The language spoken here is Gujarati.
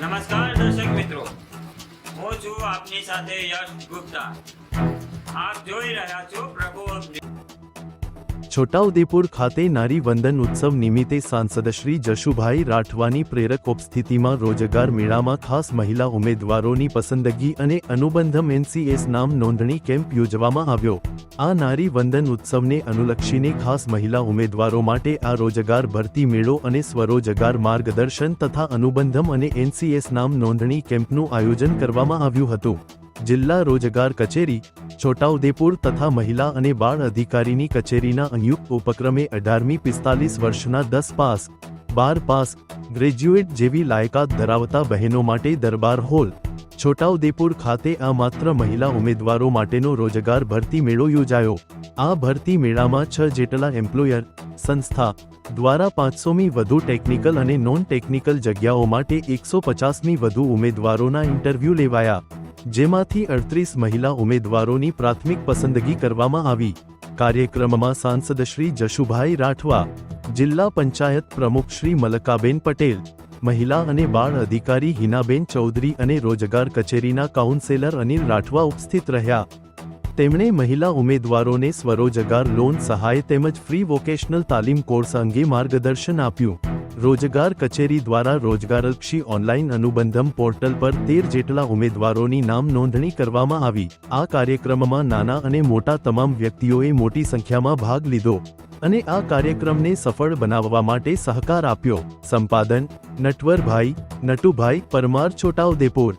નમસ્કાર દર્શક મિત્રો હું છું આપની સાથે યશ ગુપ્તા આપ જોઈ રહ્યા છો પ્રભુ અપડેટ. છોટાઉદેપુર ખાતે નારી વંદન ઉત્સવ નિમિત્તે સાંસદ શ્રી જશુભાઈ રાઠવાની પ્રેરક ઉપસ્થિતિમાં રોજગાર મેળામાં ખાસ મહિલા ઉમેદવારોની પસંદગી અને અનુબંધમ એનસીએસ નામ નોંધણી કેમ્પ યોજવામાં આવ્યો. આ નારી વંદન ઉત્સવને અનુલક્ષીને ખાસ મહિલા ઉમેદવારો માટે આ રોજગાર ભરતી મેળો અને સ્વરોજગાર માર્ગદર્શન તથા અનુબંધમ અને એનસીએસ નામ નોંધણી કેમ્પનું આયોજન કરવામાં આવ્યું હતું. જિલ્લા રોજગાર કચેરી છોટાઉદેપુર તથા મહિલા અને બાળ અધિકારીની કચેરીના સંયુક્ત ઉપક્રમે અઢારમી પિસ્તાલીસ વર્ષના દસ પાસ, બાર પાસ, ગ્રેજ્યુએટ જેવી લાયકાત ધરાવતા બહેનો માટે દરબાર હોલ, છોટાઉદેપુર ખાતે આ માત્ર મહિલા ઉમેદવારો માટેનો રોજગાર ભરતી મેળો યોજાયો. આ ભરતી મેળામાં છ જેટલા એમ્પ્લોયર, સંસ્થા, દ્વારા પાંચસોમી વધુ ટેકનિકલ અને નોન ટેકનિકલ જગ્યાઓ માટે એકસો પચાસમી વધુ ઉમેદવારોના ઇન્ટરવ્યૂ લેવાયા. જેમાંથી અડત્રીસ મહિલા ઉમેદવારોની પ્રાથમિક પસંદગી કરવામાં આવી. કાર્યક્રમમાં સાંસદ શ્રી જશુભાઈ રાઠવા, જિલ્લા પંચાયત પ્રમુખ શ્રી મલકાબેન પટેલ, મહિલા અને બાળ અધિકારી હિનાબેન ચૌધરી અને રોજગાર કચેરીના કાઉન્સેલર અનિલ રાઠવા ઉપસ્થિત રહ્યા. તેમણે મહિલા ઉમેદવારોને સ્વરોજગાર લોન સહાય તેમજ ફ્રી વોકેશનલ તાલીમ કોર્સ અંગે માર્ગદર્શન આપ્યું. રોજગાર કચેરી દ્વારા રોજગારલક્ષી ઓનલાઈન અનુબંધમ પોર્ટલ પર તેર જેટલા ઉમેદવારોની નામ નોંધણી કરવામાં આવી. આ કાર્યક્રમમાં નાના અને મોટા તમામ વ્યક્તિઓએ મોટી સંખ્યામાં ભાગ લીધો અને આ કાર્યક્રમને સફળ બનાવવા માટે સહકાર આપ્યો. સંપાદન, નટવરભાઈ, નટુભાઈ પરમાર, છોટાઉદેપુર.